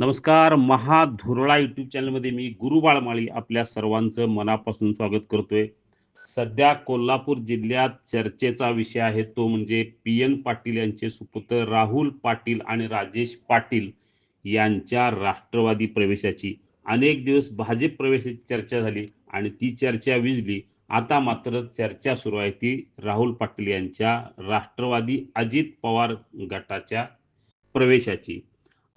नमस्कार महाधुरळा युट्यूब चॅनलमध्ये मी गुरु बाळमाळी आपल्या सर्वांचं मनापासून स्वागत करतोय. सध्या कोल्हापूर जिल्ह्यात चर्चेचा विषय आहे तो म्हणजे पी एन पाटील यांचे सुपुत्र राहुल पाटील आणि राजेश पाटील यांच्या राष्ट्रवादी प्रवेशाची. अनेक दिवस भाजप प्रवेशाची चर्चा झाली आणि ती चर्चा विजली आता मात्र चर्चा सुरू आहे ती राहुल पाटील यांच्या राष्ट्रवादी अजित पवार गटाच्या प्रवेशाची.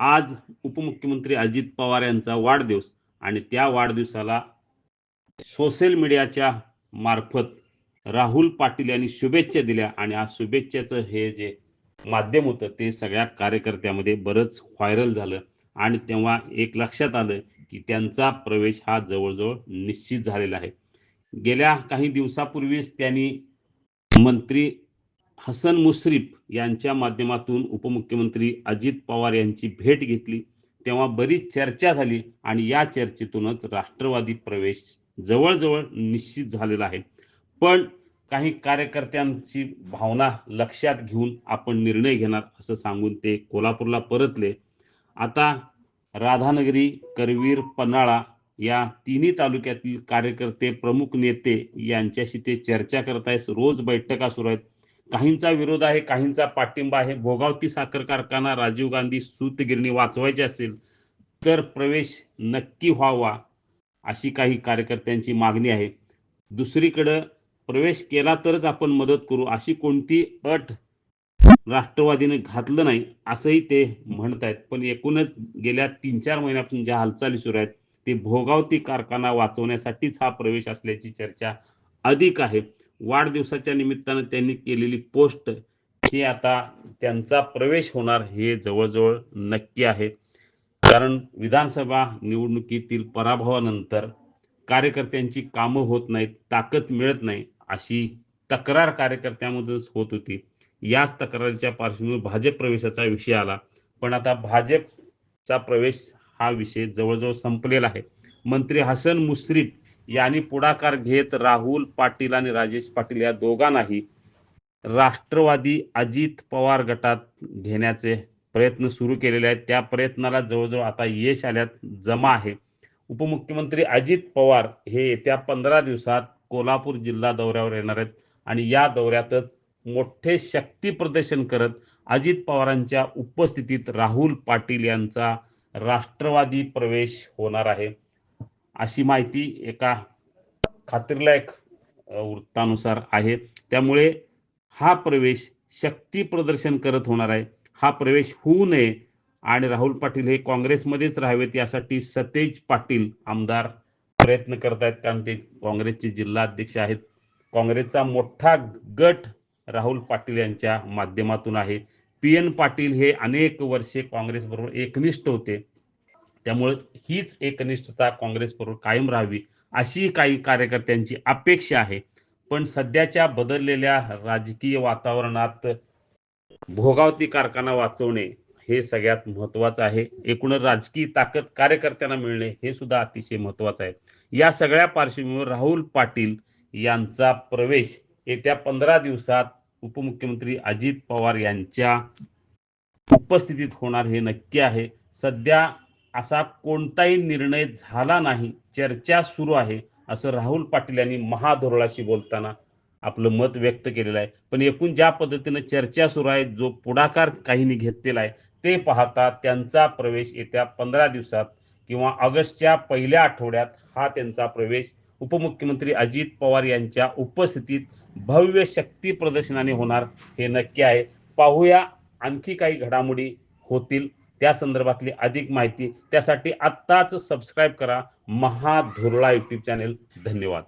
आज उपमुख्यमंत्री अजित पवार यांचा वाढदिवस आणि त्या वाढदिवसाला सोशल मीडियाच्या मार्फत राहुल पाटील यांनी शुभेच्छा दिल्या आणि आज शुभेच्छाचं हे जे माध्यम होतं ते सगळ्या कार्यकर्त्यामध्ये बरंच व्हायरल झालं आणि तेव्हा एक लक्षात आलं की त्यांचा प्रवेश हा जवळजवळ निश्चित झालेला आहे. गेल्या काही दिवसापूर्वीच त्यांनी मंत्री हसन मुश्रीफ यांच्या माध्यमातून उपमुख्यमंत्री अजित पवार यांची भेट घेतली. तेव्हा बरीच चर्चा झाली आणि या चर्चेतूनच राष्ट्रवादी प्रवेश जवळजवळ निश्चित झालेला आहे. पण काही कार्यकर्त्यांची भावना लक्षात घेऊन आपण निर्णय घेणार असं सांगून ते कोल्हापूरला परतले. आता राधानगरी करवीर पन्हाळा या तिन्ही तालुक्यातील कार्यकर्ते प्रमुख नेते यांच्याशी ते चर्चा करत आहेत रोज बैठका सुरू आहेत. काहींचा विरोध आहे काहींचा पाठिंबा आहे. भोगावती साखर कारखाना राजीव गांधी सूतगिरणी वाचवायची असेल तर प्रवेश नक्की व्हावा अशी काही कार्यकर्त्यांची मागणी आहे. दुसरीकडं प्रवेश केला तरच आपण मदत करू अशी कोणती अट राष्ट्रवादीने घातलं नाही असंही ते म्हणत आहेत पण एकूणच गेल्या तीन चार महिन्यापासून ज्या हालचाली सुरू आहेत ते भोगावती कारखाना वाचवण्यासाठीच हा प्रवेश असल्याची चर्चा अधिक आहे. वाढदिवसाच्या निमित्तानं त्यांनी केलेली पोस्ट ही आता त्यांचा प्रवेश होणार हे जवळजवळ नक्की आहे. कारण विधानसभा निवडणुकीतील पराभवानंतर कार्यकर्त्यांची कामं होत नाहीत ताकद मिळत नाही अशी तक्रार कार्यकर्त्यामधूनच होत होती. याच तक्रारीच्या पार्श्वभूमीवर भाजप प्रवेशाचा विषय आला. पण आता भाजपचा प्रवेश हा विषय जवळजवळ संपलेला आहे. मंत्री हसन मुश्रीफ यांनी पुढाकार घेत राहुल पाटील आणि राजेश पाटील या दोघांनाही राष्ट्रवादी अजित पवार गटात घेण्याचे प्रयत्न सुरू केलेले आहेत. त्या प्रयत्नाला जवळजवळ आता यश आल्यात जमा आहे. उपमुख्यमंत्री अजित पवार हे येत्या पंधरा दिवसात कोल्हापूर जिल्हा दौऱ्यावर येणार आहेत आणि या दौऱ्यातच मोठे शक्ती प्रदर्शन करत अजित पवारांच्या उपस्थितीत राहुल पाटील यांचा राष्ट्रवादी प्रवेश होणार आहे. अशी माहिती एका खात्रीलायक वृत्तानुसार आहे. त्यामुळे हा प्रवेश शक्ती प्रदर्शन करत होणार आहे. हा प्रवेश होऊ नये. आणि राहुल पाटील हे काँग्रेसमध्येच राहावेत यासाठी सतेज पाटील आमदार प्रयत्न करत आहेत कारण ते काँग्रेसचे जिल्हा अध्यक्ष आहेत. काँग्रेसचा मोठा गट राहुल पाटील यांच्या माध्यमातून आहे. पी एन पाटील हे अनेक वर्षे काँग्रेसबरोबर एकनिष्ठ होते. त्यामुळे हीच एकनिष्ठता काँग्रेसबरोबर कायम राहावी अशी काही कार्यकर्त्यांची अपेक्षा आहे. पण सध्याच्या बदललेल्या राजकीय वातावरणात भोगावती कारखाना वाचवणे हे सगळ्यात महत्वाचं आहे. एकूण राजकीय ताकद कार्यकर्त्यांना मिळणे हे सुद्धा अतिशय महत्वाचं आहे. या सगळ्या पार्श्वभूमीवर राहुल पाटील यांचा प्रवेश येत्या पंधरा दिवसात उपमुख्यमंत्री अजित पवार यांच्या उपस्थितीत होणार हे नक्की आहे. सध्या असा कोणताही निर्णय झाला नाही चर्चा सुरू आहे असं राहुल पाटील यांनी महाधोरणाशी बोलताना आपलं मत व्यक्त केलेलं आहे. पण एकूण ज्या पद्धतीनं चर्चा सुरू आहे जो पुढाकार काहींनी घेतलेला आहे ते पाहता त्यांचा प्रवेश येत्या पंधरा दिवसात किंवा ऑगस्टच्या पहिल्या आठवड्यात हा त्यांचा प्रवेश उपमुख्यमंत्री अजित पवार यांच्या उपस्थितीत भव्य शक्ती प्रदर्शनाने होणार हे नक्की आहे. पाहूया आणखी काही घडामोडी होतील त्या संदर्भातली अधिक माहिती. त्यासाठी आत्ताच सबस्क्राईब करा. महाधुरळा यूट्यूब चॅनेल धन्यवाद.